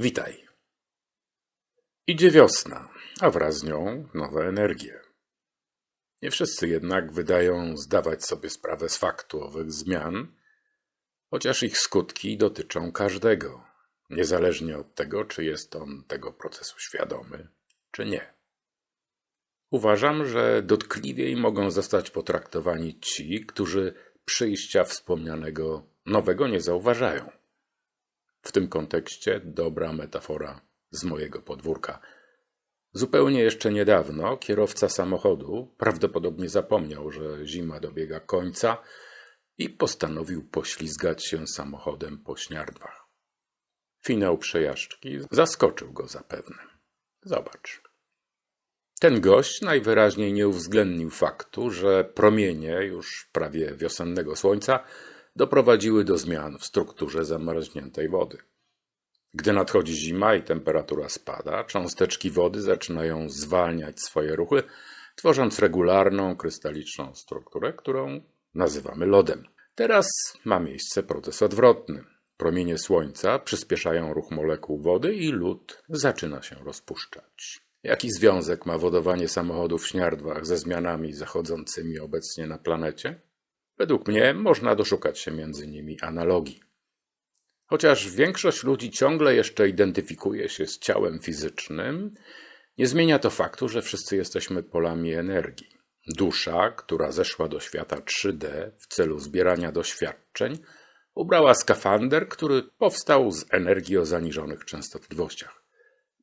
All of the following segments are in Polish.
Witaj. Idzie wiosna, a wraz z nią nowe energie. Nie wszyscy jednak wydają zdawać sobie sprawę z faktu owych zmian, chociaż ich skutki dotyczą każdego, niezależnie od tego, czy jest on tego procesu świadomy, czy nie. Uważam, że dotkliwiej mogą zostać potraktowani ci, którzy przyjścia wspomnianego nowego nie zauważają. W tym kontekście dobra metafora z mojego podwórka. Zupełnie jeszcze niedawno kierowca samochodu prawdopodobnie zapomniał, że zima dobiega końca i postanowił poślizgać się samochodem po śniardwach. Finał przejażdżki zaskoczył go zapewne. Zobacz. Ten gość najwyraźniej nie uwzględnił faktu, że promienie już prawie wiosennego słońca doprowadziły do zmian w strukturze zamarzniętej wody. Gdy nadchodzi zima i temperatura spada, cząsteczki wody zaczynają zwalniać swoje ruchy, tworząc regularną, krystaliczną strukturę, którą nazywamy lodem. Teraz ma miejsce proces odwrotny. Promienie słońca przyspieszają ruch molekuł wody i lód zaczyna się rozpuszczać. Jaki związek ma wodowanie samochodów w śniardwach ze zmianami zachodzącymi obecnie na planecie? Według mnie można doszukać się między nimi analogii. Chociaż większość ludzi ciągle jeszcze identyfikuje się z ciałem fizycznym, nie zmienia to faktu, że wszyscy jesteśmy polami energii. Dusza, która zeszła do świata 3D w celu zbierania doświadczeń, ubrała skafander, który powstał z energii o zaniżonych częstotliwościach.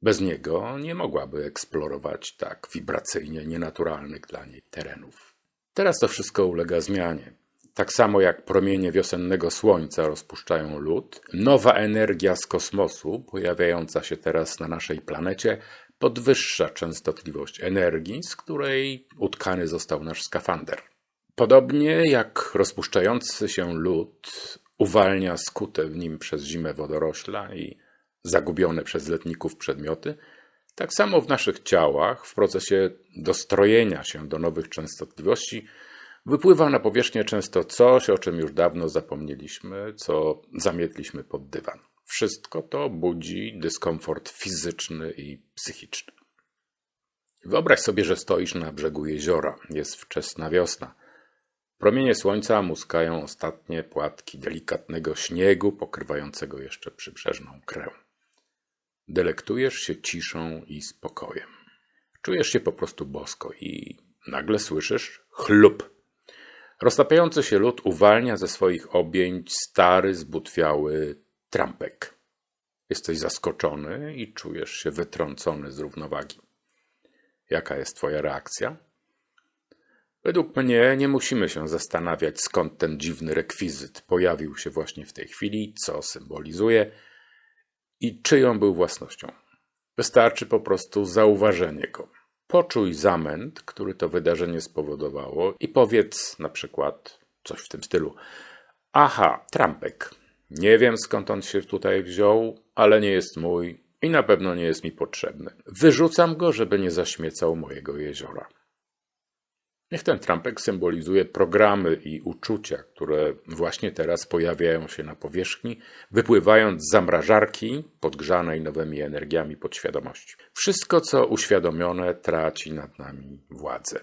Bez niego nie mogłaby eksplorować tak wibracyjnie nienaturalnych dla niej terenów. Teraz to wszystko ulega zmianie. Tak samo jak promienie wiosennego słońca rozpuszczają lód, nowa energia z kosmosu, pojawiająca się teraz na naszej planecie, podwyższa częstotliwość energii, z której utkany został nasz skafander. Podobnie jak rozpuszczający się lód uwalnia skute w nim przez zimę wodorośla i zagubione przez letników przedmioty, tak samo w naszych ciałach, w procesie dostrojenia się do nowych częstotliwości, Wypływa na powierzchnię często coś, o czym już dawno zapomnieliśmy, co zamietliśmy pod dywan. Wszystko to budzi dyskomfort fizyczny i psychiczny. Wyobraź sobie, że stoisz na brzegu jeziora. Jest wczesna wiosna. Promienie słońca muskają ostatnie płatki delikatnego śniegu pokrywającego jeszcze przybrzeżną krę. Delektujesz się ciszą i spokojem. Czujesz się po prostu bosko i nagle słyszysz chlup Roztapiający się lód uwalnia ze swoich objęć stary, zbutwiały trampek. Jesteś zaskoczony i czujesz się wytrącony z równowagi. Jaka jest Twoja reakcja? Według mnie nie musimy się zastanawiać, skąd ten dziwny rekwizyt pojawił się właśnie w tej chwili, co symbolizuje i czyją był własnością. Wystarczy po prostu zauważenie go. Poczuj zamęt, który to wydarzenie spowodowało i powiedz na przykład coś w tym stylu. Aha, trampek. Nie wiem skąd on się tutaj wziął, ale nie jest mój i na pewno nie jest mi potrzebny. Wyrzucam go, żeby nie zaśmiecał mojego jeziora. Niech ten trampek symbolizuje programy i uczucia, które właśnie teraz pojawiają się na powierzchni, wypływając z zamrażarki podgrzanej nowymi energiami podświadomości. Wszystko, co uświadomione, traci nad nami władzę.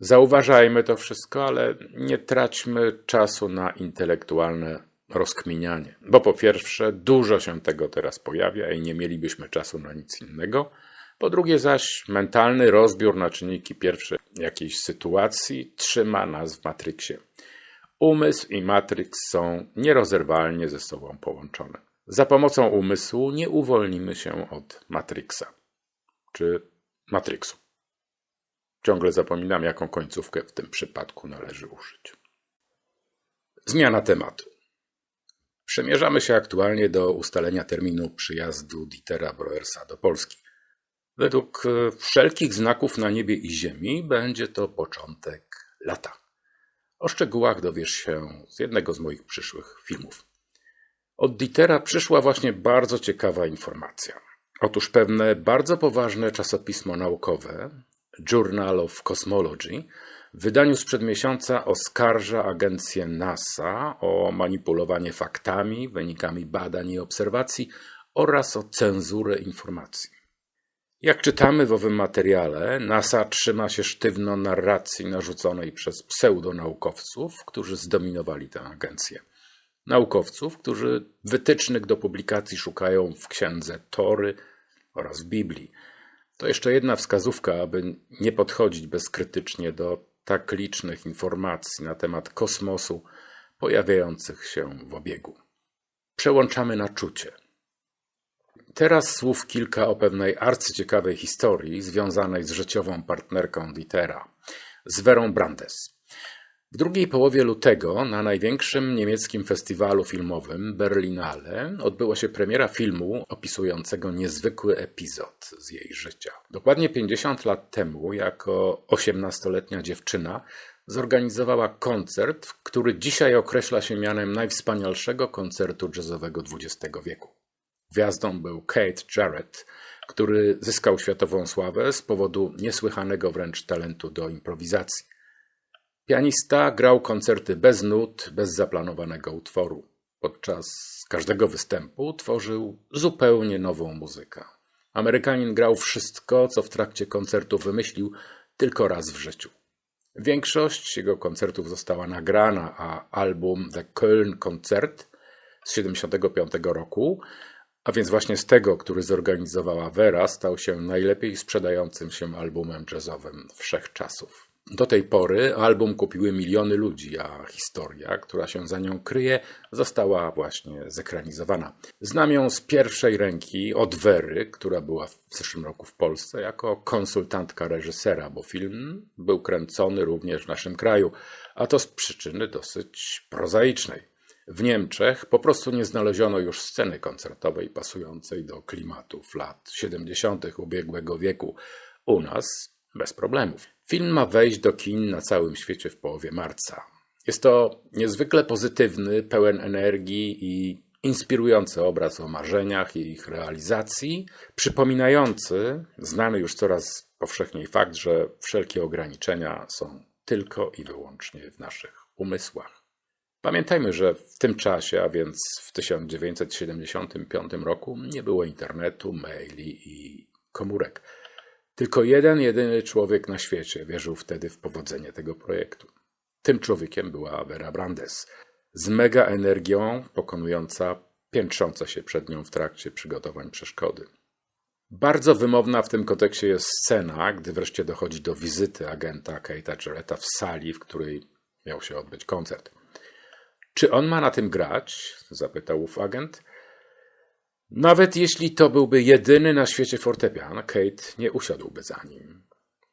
Zauważajmy to wszystko, ale nie traćmy czasu na intelektualne rozkminianie, bo po pierwsze, dużo się tego teraz pojawia i nie mielibyśmy czasu na nic innego. Po drugie zaś mentalny rozbiór na czynniki pierwsze jakiejś sytuacji trzyma nas w matryksie. Umysł i matryks są nierozerwalnie ze sobą połączone. Za pomocą umysłu nie uwolnimy się od matryksa czy matryksu. Ciągle zapominam, jaką końcówkę w tym przypadku należy użyć. Zmiana tematu. Przemierzamy się aktualnie do ustalenia terminu przyjazdu Dietera Broersa do Polski. Według e, wszelkich znaków na niebie i ziemi będzie to początek lata. O szczegółach dowiesz się z jednego z moich przyszłych filmów. Od Dietera przyszła właśnie bardzo ciekawa informacja. Otóż pewne bardzo poważne czasopismo naukowe, Journal of Cosmology, w wydaniu sprzed miesiąca oskarża agencję NASA o manipulowanie faktami, wynikami badań i obserwacji oraz o cenzurę informacji. Jak czytamy w owym materiale, NASA trzyma się sztywno narracji narzuconej przez pseudonaukowców, którzy zdominowali tę agencję. Naukowców, którzy wytycznych do publikacji szukają w księdze Tory oraz w Biblii. To jeszcze jedna wskazówka, aby nie podchodzić bezkrytycznie do tak licznych informacji na temat kosmosu pojawiających się w obiegu. Przełączamy na czucie. Teraz słów kilka o pewnej arcyciekawej historii związanej z życiową partnerką Dietera, z Werą Brandes. W drugiej połowie lutego na największym niemieckim festiwalu filmowym Berlinale odbyła się premiera filmu opisującego niezwykły epizod z jej życia. Dokładnie 50 lat temu, jako 18-letnia dziewczyna, zorganizowała koncert, który dzisiaj określa się mianem najwspanialszego koncertu jazzowego XX wieku. Gwiazdą był Kate Jarrett, który zyskał światową sławę z powodu niesłychanego wręcz talentu do improwizacji. Pianista grał koncerty bez nut, bez zaplanowanego utworu. Podczas każdego występu tworzył zupełnie nową muzykę. Amerykanin grał wszystko, co w trakcie koncertu wymyślił, tylko raz w życiu. Większość jego koncertów została nagrana, a album The Köln Concert z 1975 roku a więc właśnie z tego, który zorganizowała Vera, stał się najlepiej sprzedającym się albumem jazzowym wszechczasów. Do tej pory album kupiły miliony ludzi, a historia, która się za nią kryje, została właśnie zekranizowana. Znam ją z pierwszej ręki od Wery, która była w zeszłym roku w Polsce jako konsultantka reżysera, bo film był kręcony również w naszym kraju, a to z przyczyny dosyć prozaicznej. W Niemczech po prostu nie znaleziono już sceny koncertowej pasującej do klimatów lat 70. ubiegłego wieku. U nas bez problemów. Film ma wejść do kin na całym świecie w połowie marca. Jest to niezwykle pozytywny, pełen energii i inspirujący obraz o marzeniach i ich realizacji, przypominający znany już coraz powszechniej fakt, że wszelkie ograniczenia są tylko i wyłącznie w naszych umysłach. Pamiętajmy, że w tym czasie, a więc w 1975 roku, nie było internetu, maili i komórek. Tylko jeden, jedyny człowiek na świecie wierzył wtedy w powodzenie tego projektu. Tym człowiekiem była Vera Brandes, z mega energią pokonująca piętrzące się przed nią w trakcie przygotowań przeszkody. Bardzo wymowna w tym kontekście jest scena, gdy wreszcie dochodzi do wizyty agenta Kate'a Jarretta w sali, w której miał się odbyć koncert. Czy on ma na tym grać? zapytał ów agent. Nawet jeśli to byłby jedyny na świecie fortepian, Kate nie usiadłby za nim,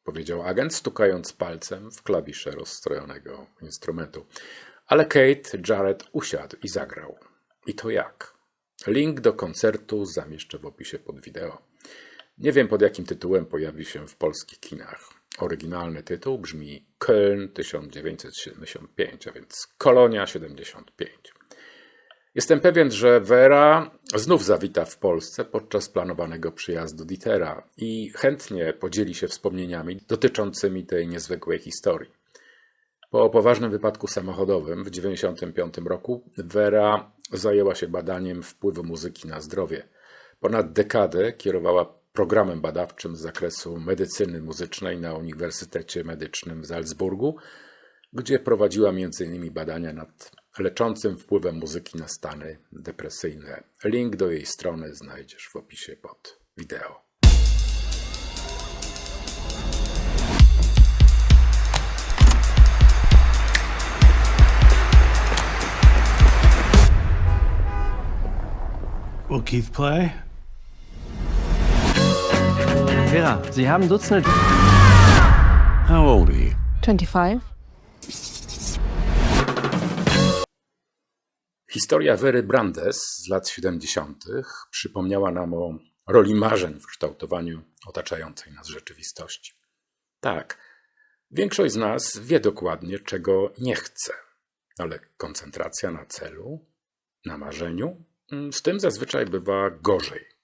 powiedział agent, stukając palcem w klawisze rozstrojonego instrumentu. Ale Kate Jarrett usiadł i zagrał. I to jak? Link do koncertu zamieszczę w opisie pod wideo. Nie wiem pod jakim tytułem pojawi się w polskich kinach. Oryginalny tytuł brzmi Köln 1975, a więc Kolonia 75. Jestem pewien, że Vera znów zawita w Polsce podczas planowanego przyjazdu Dietera i chętnie podzieli się wspomnieniami dotyczącymi tej niezwykłej historii. Po poważnym wypadku samochodowym w 1995 roku Vera zajęła się badaniem wpływu muzyki na zdrowie. Ponad dekadę kierowała programem badawczym z zakresu medycyny muzycznej na Uniwersytecie Medycznym w Salzburgu, gdzie prowadziła m.in. badania nad leczącym wpływem muzyki na stany depresyjne. Link do jej strony znajdziesz w opisie pod wideo. Will Keith play? Vera, Sie haben Dutzende. How old are you? 25. Historia Wery Brandes z lat 70. przypomniała nam o roli marzeń w kształtowaniu otaczającej nas rzeczywistości. Tak, większość z nas wie dokładnie, czego nie chce, ale koncentracja na celu, na marzeniu, z tym zazwyczaj bywa gorzej.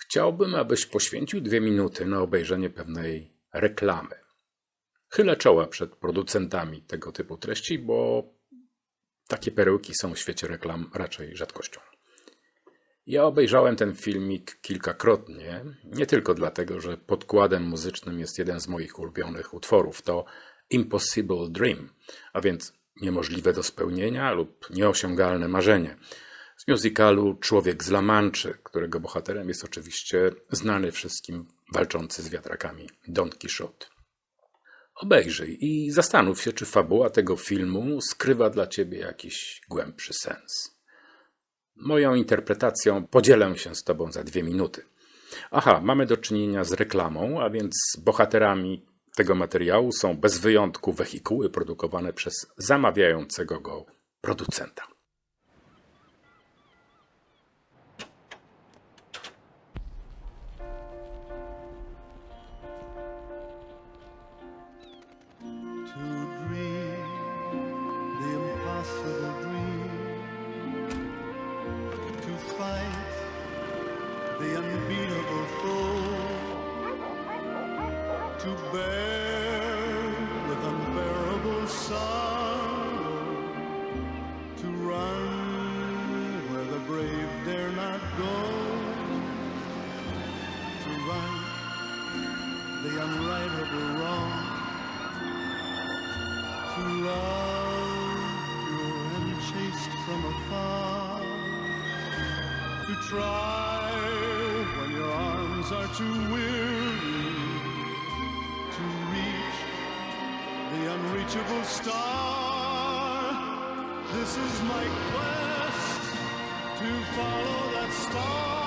Chciałbym, abyś poświęcił dwie minuty na obejrzenie pewnej reklamy. Chylę czoła przed producentami tego typu treści, bo takie perełki są w świecie reklam raczej rzadkością. Ja obejrzałem ten filmik kilkakrotnie, nie tylko dlatego, że podkładem muzycznym jest jeden z moich ulubionych utworów, to Impossible Dream, a więc niemożliwe do spełnienia lub nieosiągalne marzenie. Z musicalu Człowiek z La Manczy, którego bohaterem jest oczywiście znany wszystkim walczący z wiatrakami Don Quixote. Obejrzyj i zastanów się, czy fabuła tego filmu skrywa dla ciebie jakiś głębszy sens. Moją interpretacją podzielę się z Tobą za dwie minuty. Aha, mamy do czynienia z reklamą, a więc bohaterami tego materiału są bez wyjątku wehikuły produkowane przez zamawiającego go producenta. And from afar, to try when your arms are too weary, to reach the unreachable star. This is my quest to follow that star,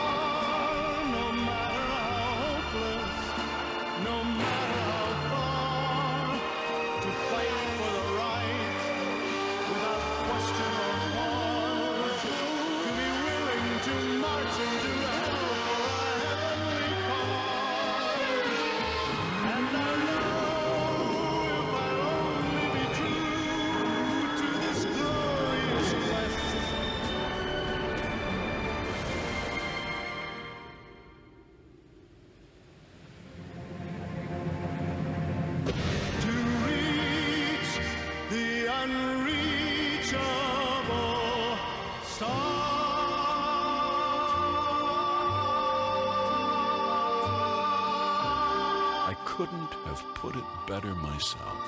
put it better myself.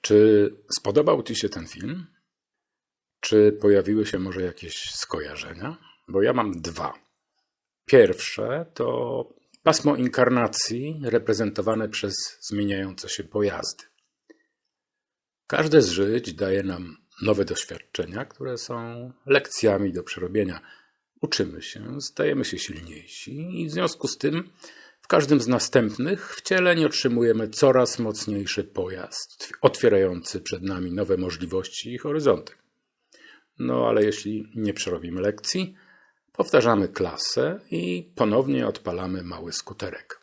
Czy spodobał Ci się ten film? Czy pojawiły się może jakieś skojarzenia? Bo ja mam dwa. Pierwsze to pasmo inkarnacji reprezentowane przez zmieniające się pojazdy. Każde z żyć daje nam nowe doświadczenia, które są lekcjami do przerobienia. Uczymy się, stajemy się silniejsi i w związku z tym w każdym z następnych wcieleń otrzymujemy coraz mocniejszy pojazd, otwierający przed nami nowe możliwości i horyzonty. No ale jeśli nie przerobimy lekcji, powtarzamy klasę i ponownie odpalamy mały skuterek.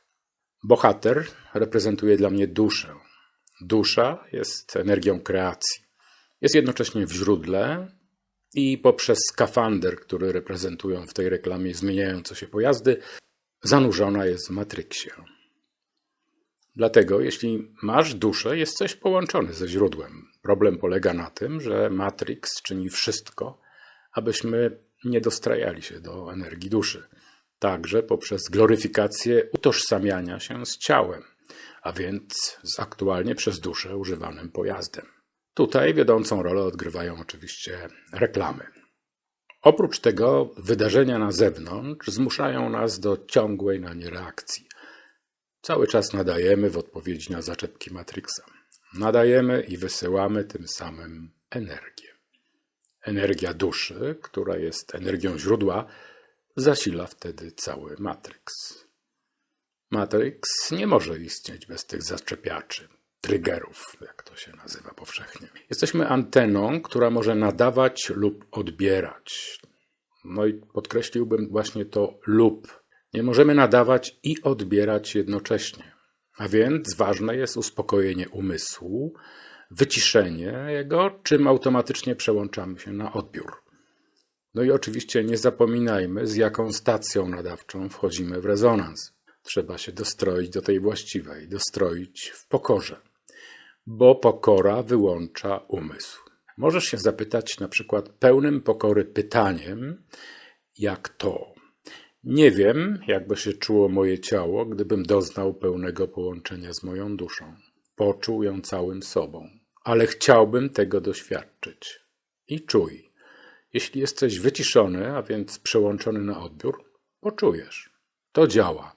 Bohater reprezentuje dla mnie duszę. Dusza jest energią kreacji. Jest jednocześnie w źródle i poprzez skafander, który reprezentują w tej reklamie zmieniające się pojazdy, zanurzona jest w matryksie. Dlatego, jeśli masz duszę, jesteś połączony ze źródłem. Problem polega na tym, że Matrix czyni wszystko, abyśmy nie dostrajali się do energii duszy, także poprzez gloryfikację utożsamiania się z ciałem, a więc z aktualnie przez duszę używanym pojazdem. Tutaj wiodącą rolę odgrywają oczywiście reklamy. Oprócz tego wydarzenia na zewnątrz zmuszają nas do ciągłej na nie reakcji. Cały czas nadajemy w odpowiedzi na zaczepki Matrixa. Nadajemy i wysyłamy tym samym energię. Energia duszy, która jest energią źródła, zasila wtedy cały Matrix. Matrix nie może istnieć bez tych zaczepiaczy, triggerów, jak to się nazywa powszechnie. Jesteśmy anteną, która może nadawać lub odbierać. No i podkreśliłbym właśnie to lub. Nie możemy nadawać i odbierać jednocześnie. A więc ważne jest uspokojenie umysłu, wyciszenie jego, czym automatycznie przełączamy się na odbiór. No i oczywiście nie zapominajmy, z jaką stacją nadawczą wchodzimy w rezonans. Trzeba się dostroić do tej właściwej, dostroić w pokorze, bo pokora wyłącza umysł. Możesz się zapytać na przykład pełnym pokory pytaniem, jak to? Nie wiem, jakby się czuło moje ciało, gdybym doznał pełnego połączenia z moją duszą. Poczuł ją całym sobą, ale chciałbym tego doświadczyć. I czuj. Jeśli jesteś wyciszony, a więc przełączony na odbiór, poczujesz. To działa.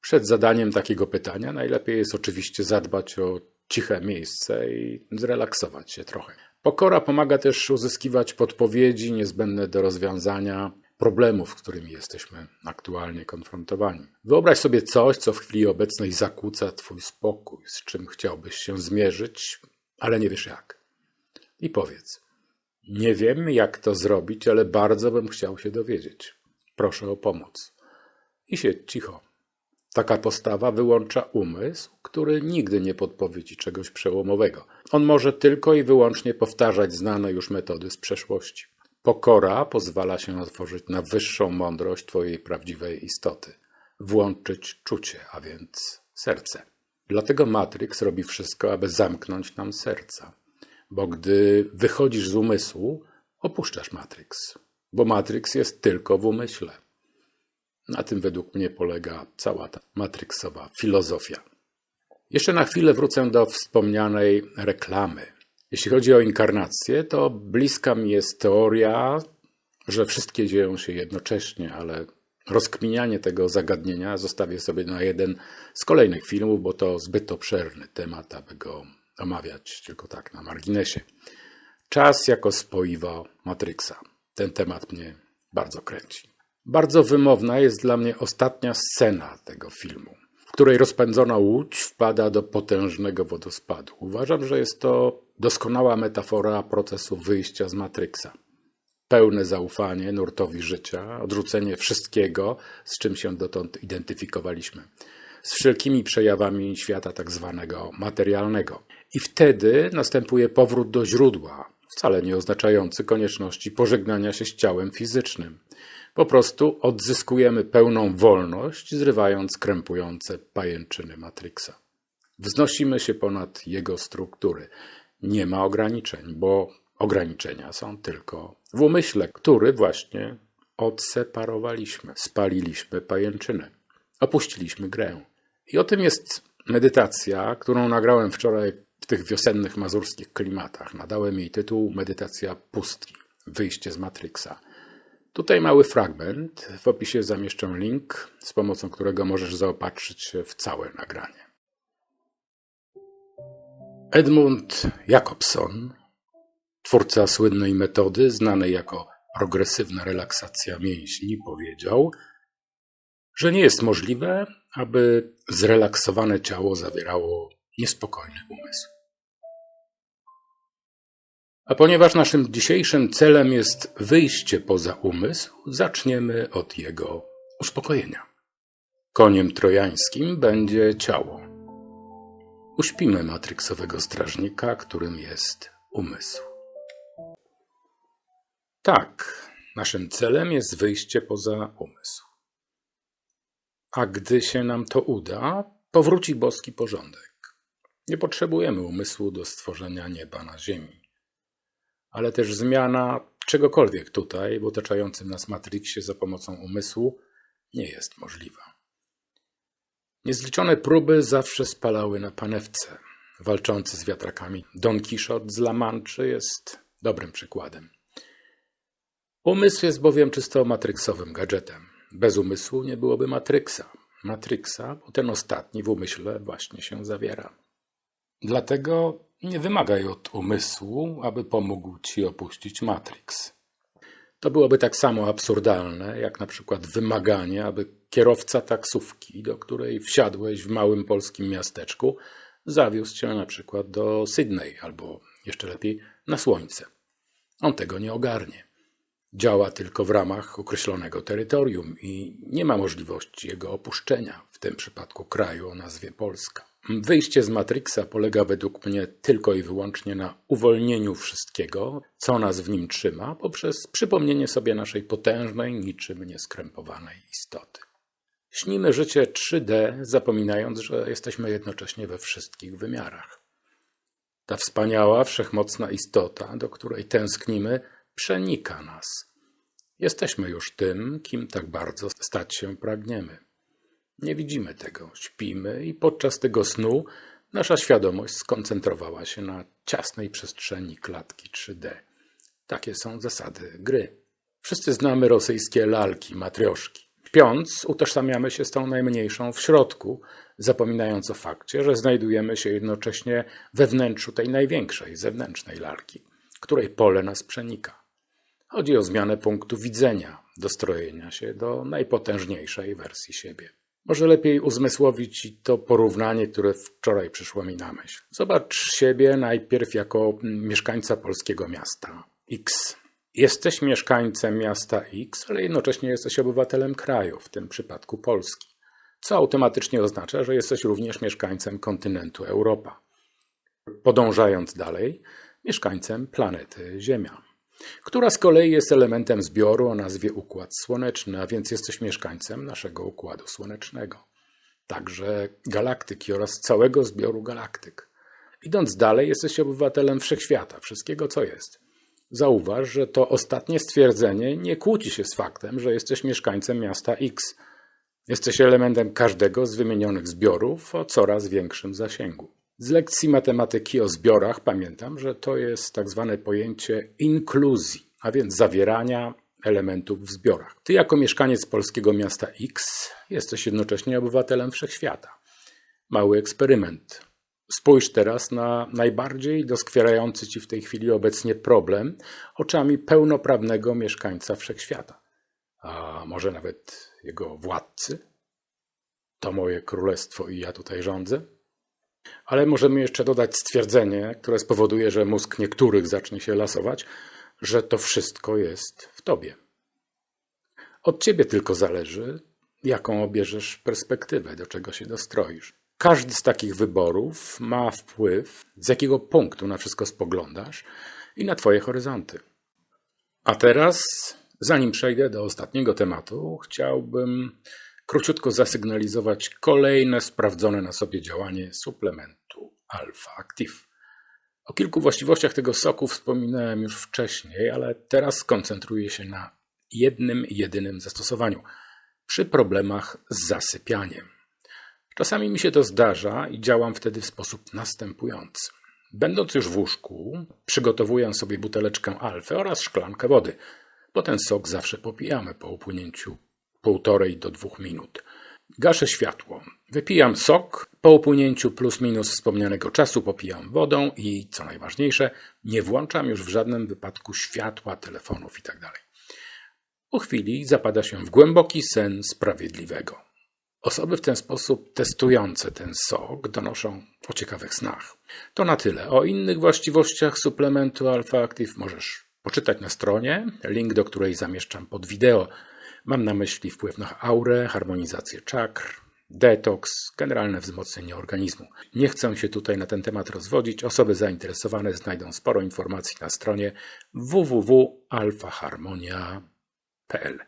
Przed zadaniem takiego pytania najlepiej jest oczywiście zadbać o ciche miejsce i zrelaksować się trochę. Pokora pomaga też uzyskiwać podpowiedzi niezbędne do rozwiązania problemów, z którymi jesteśmy aktualnie konfrontowani. Wyobraź sobie coś, co w chwili obecnej zakłóca Twój spokój, z czym chciałbyś się zmierzyć, ale nie wiesz jak. I powiedz: Nie wiem, jak to zrobić, ale bardzo bym chciał się dowiedzieć. Proszę o pomoc. I siedź cicho. Taka postawa wyłącza umysł, który nigdy nie podpowie ci czegoś przełomowego. On może tylko i wyłącznie powtarzać znane już metody z przeszłości. Pokora pozwala się otworzyć na wyższą mądrość Twojej prawdziwej istoty, włączyć czucie, a więc serce. Dlatego Matrix robi wszystko, aby zamknąć nam serca. Bo gdy wychodzisz z umysłu, opuszczasz Matrix. Bo Matrix jest tylko w umyśle. Na tym według mnie polega cała ta matrixowa filozofia. Jeszcze na chwilę wrócę do wspomnianej reklamy. Jeśli chodzi o inkarnację, to bliska mi jest teoria, że wszystkie dzieją się jednocześnie, ale rozkminianie tego zagadnienia zostawię sobie na jeden z kolejnych filmów, bo to zbyt obszerny temat, aby go omawiać tylko tak na marginesie. Czas jako spoiwo Matrixa. Ten temat mnie bardzo kręci. Bardzo wymowna jest dla mnie ostatnia scena tego filmu, w której rozpędzona łódź wpada do potężnego wodospadu. Uważam, że jest to doskonała metafora procesu wyjścia z Matrixa. Pełne zaufanie nurtowi życia, odrzucenie wszystkiego, z czym się dotąd identyfikowaliśmy, z wszelkimi przejawami świata tak zwanego materialnego. I wtedy następuje powrót do źródła, wcale nie oznaczający konieczności pożegnania się z ciałem fizycznym. Po prostu odzyskujemy pełną wolność, zrywając krępujące pajęczyny Matrixa. Wznosimy się ponad jego struktury. Nie ma ograniczeń, bo ograniczenia są tylko w umyśle, który właśnie odseparowaliśmy, spaliliśmy pajęczynę, opuściliśmy grę. I o tym jest medytacja, którą nagrałem wczoraj w tych wiosennych mazurskich klimatach. Nadałem jej tytuł Medytacja pustki, wyjście z Matrixa. Tutaj mały fragment. W opisie zamieszczę link, z pomocą którego możesz zaopatrzyć się w całe nagranie. Edmund Jacobson, twórca słynnej metody znanej jako progresywna relaksacja mięśni, powiedział, że nie jest możliwe, aby zrelaksowane ciało zawierało niespokojny umysł. A ponieważ naszym dzisiejszym celem jest wyjście poza umysł, zaczniemy od jego uspokojenia. Koniem trojańskim będzie ciało. Uśpimy matryksowego strażnika, którym jest umysł. Tak, naszym celem jest wyjście poza umysł. A gdy się nam to uda, powróci boski porządek. Nie potrzebujemy umysłu do stworzenia nieba na ziemi ale też zmiana czegokolwiek tutaj w otaczającym nas Matrixie za pomocą umysłu nie jest możliwa. Niezliczone próby zawsze spalały na panewce. Walczący z wiatrakami Don Quixote z La Manche jest dobrym przykładem. Umysł jest bowiem czysto matrixowym gadżetem. Bez umysłu nie byłoby Matrixa. Matrixa, bo ten ostatni w umyśle właśnie się zawiera. Dlatego nie wymagaj od umysłu, aby pomógł ci opuścić Matrix. To byłoby tak samo absurdalne, jak na przykład wymaganie, aby kierowca taksówki, do której wsiadłeś w małym polskim miasteczku, zawiózł cię na przykład do Sydney albo jeszcze lepiej na Słońce. On tego nie ogarnie. Działa tylko w ramach określonego terytorium i nie ma możliwości jego opuszczenia, w tym przypadku kraju o nazwie Polska. Wyjście z Matrixa polega według mnie tylko i wyłącznie na uwolnieniu wszystkiego, co nas w nim trzyma, poprzez przypomnienie sobie naszej potężnej, niczym nieskrępowanej istoty. Śnimy życie 3D, zapominając, że jesteśmy jednocześnie we wszystkich wymiarach. Ta wspaniała, wszechmocna istota, do której tęsknimy, przenika nas. Jesteśmy już tym, kim tak bardzo stać się pragniemy. Nie widzimy tego, śpimy i podczas tego snu nasza świadomość skoncentrowała się na ciasnej przestrzeni klatki 3D. Takie są zasady gry. Wszyscy znamy rosyjskie lalki, matrioszki. Śpiąc, utożsamiamy się z tą najmniejszą w środku, zapominając o fakcie, że znajdujemy się jednocześnie we wnętrzu tej największej, zewnętrznej lalki, której pole nas przenika. Chodzi o zmianę punktu widzenia, dostrojenia się do najpotężniejszej wersji siebie. Może lepiej uzmysłowić ci to porównanie, które wczoraj przyszło mi na myśl. Zobacz siebie najpierw jako mieszkańca polskiego miasta X. Jesteś mieszkańcem miasta X, ale jednocześnie jesteś obywatelem kraju, w tym przypadku Polski, co automatycznie oznacza, że jesteś również mieszkańcem kontynentu Europa. Podążając dalej, mieszkańcem planety Ziemia, która z kolei jest elementem zbioru o nazwie Układ Słoneczny, a więc jesteś mieszkańcem naszego Układu Słonecznego, także galaktyki oraz całego zbioru galaktyk. Idąc dalej, jesteś obywatelem wszechświata, wszystkiego co jest. Zauważ, że to ostatnie stwierdzenie nie kłóci się z faktem, że jesteś mieszkańcem miasta X. Jesteś elementem każdego z wymienionych zbiorów o coraz większym zasięgu. Z lekcji matematyki o zbiorach pamiętam, że to jest tak zwane pojęcie inkluzji, a więc zawierania elementów w zbiorach. Ty, jako mieszkaniec polskiego miasta X, jesteś jednocześnie obywatelem wszechświata. Mały eksperyment. Spójrz teraz na najbardziej doskwierający ci w tej chwili obecnie problem oczami pełnoprawnego mieszkańca wszechświata. A może nawet jego władcy? To moje królestwo i ja tutaj rządzę? Ale możemy jeszcze dodać stwierdzenie, które spowoduje, że mózg niektórych zacznie się lasować, że to wszystko jest w tobie. Od ciebie tylko zależy, jaką obierzesz perspektywę, do czego się dostroisz. Każdy z takich wyborów ma wpływ, z jakiego punktu na wszystko spoglądasz i na Twoje horyzonty. A teraz, zanim przejdę do ostatniego tematu, chciałbym króciutko zasygnalizować kolejne sprawdzone na sobie działanie suplementu Alpha Active. O kilku właściwościach tego soku wspominałem już wcześniej, ale teraz skoncentruję się na jednym jedynym zastosowaniu przy problemach z zasypianiem. Czasami mi się to zdarza i działam wtedy w sposób następujący. Będąc już w łóżku, przygotowuję sobie buteleczkę alfy oraz szklankę wody, bo ten sok zawsze popijamy po upłynięciu półtorej do dwóch minut. Gaszę światło, wypijam sok, po upłynięciu plus minus wspomnianego czasu popijam wodą i, co najważniejsze, nie włączam już w żadnym wypadku światła, telefonów itd. Po chwili zapada się w głęboki sen sprawiedliwego. Osoby w ten sposób testujące ten sok donoszą o ciekawych snach. To na tyle. O innych właściwościach suplementu Alpha Active możesz poczytać na stronie, link do której zamieszczam pod wideo. Mam na myśli wpływ na aurę, harmonizację czakr, detoks, generalne wzmocnienie organizmu. Nie chcę się tutaj na ten temat rozwodzić. Osoby zainteresowane znajdą sporo informacji na stronie www.alfaharmonia.pl.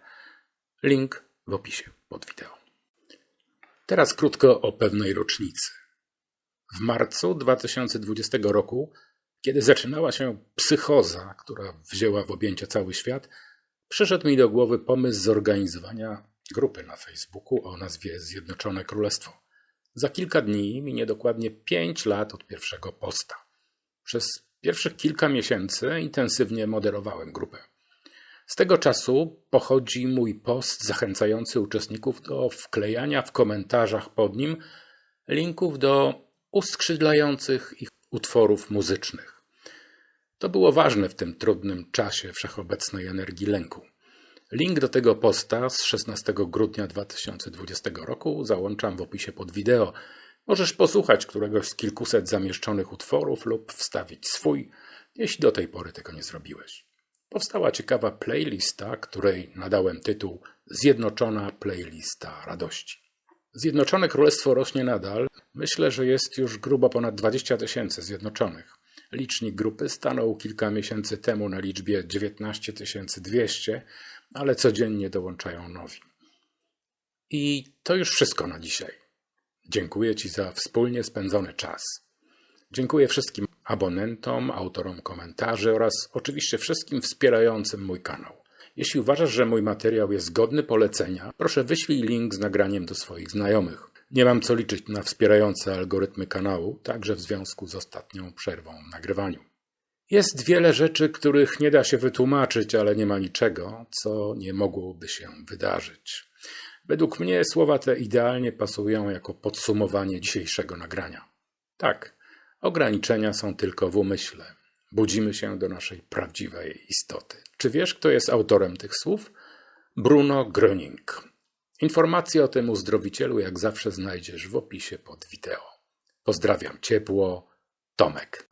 Link w opisie pod wideo. Teraz krótko o pewnej rocznicy. W marcu 2020 roku, kiedy zaczynała się psychoza, która wzięła w objęcie cały świat, przyszedł mi do głowy pomysł zorganizowania grupy na Facebooku o nazwie Zjednoczone Królestwo. Za kilka dni minie dokładnie pięć lat od pierwszego posta. Przez pierwszych kilka miesięcy intensywnie moderowałem grupę. Z tego czasu pochodzi mój post zachęcający uczestników do wklejania w komentarzach pod nim linków do uskrzydlających ich utworów muzycznych. To było ważne w tym trudnym czasie wszechobecnej energii lęku. Link do tego posta z 16 grudnia 2020 roku załączam w opisie pod wideo. Możesz posłuchać któregoś z kilkuset zamieszczonych utworów lub wstawić swój, jeśli do tej pory tego nie zrobiłeś. Powstała ciekawa playlista, której nadałem tytuł Zjednoczona playlista radości. Zjednoczone Królestwo rośnie nadal. Myślę, że jest już grubo ponad 20 tysięcy zjednoczonych. Licznik grupy stanął kilka miesięcy temu na liczbie 19 200, ale codziennie dołączają nowi. I to już wszystko na dzisiaj. Dziękuję Ci za wspólnie spędzony czas. Dziękuję wszystkim abonentom, autorom komentarzy oraz oczywiście wszystkim wspierającym mój kanał. Jeśli uważasz, że mój materiał jest godny polecenia, proszę wyślij link z nagraniem do swoich znajomych. Nie mam co liczyć na wspierające algorytmy kanału, także w związku z ostatnią przerwą w nagrywaniu. Jest wiele rzeczy, których nie da się wytłumaczyć, ale nie ma niczego, co nie mogłoby się wydarzyć. Według mnie słowa te idealnie pasują jako podsumowanie dzisiejszego nagrania. Tak, ograniczenia są tylko w umyśle. Budzimy się do naszej prawdziwej istoty. Czy wiesz, kto jest autorem tych słów? Bruno Gröning. Informacje o tym uzdrowicielu jak zawsze znajdziesz w opisie pod wideo. Pozdrawiam ciepło, Tomek.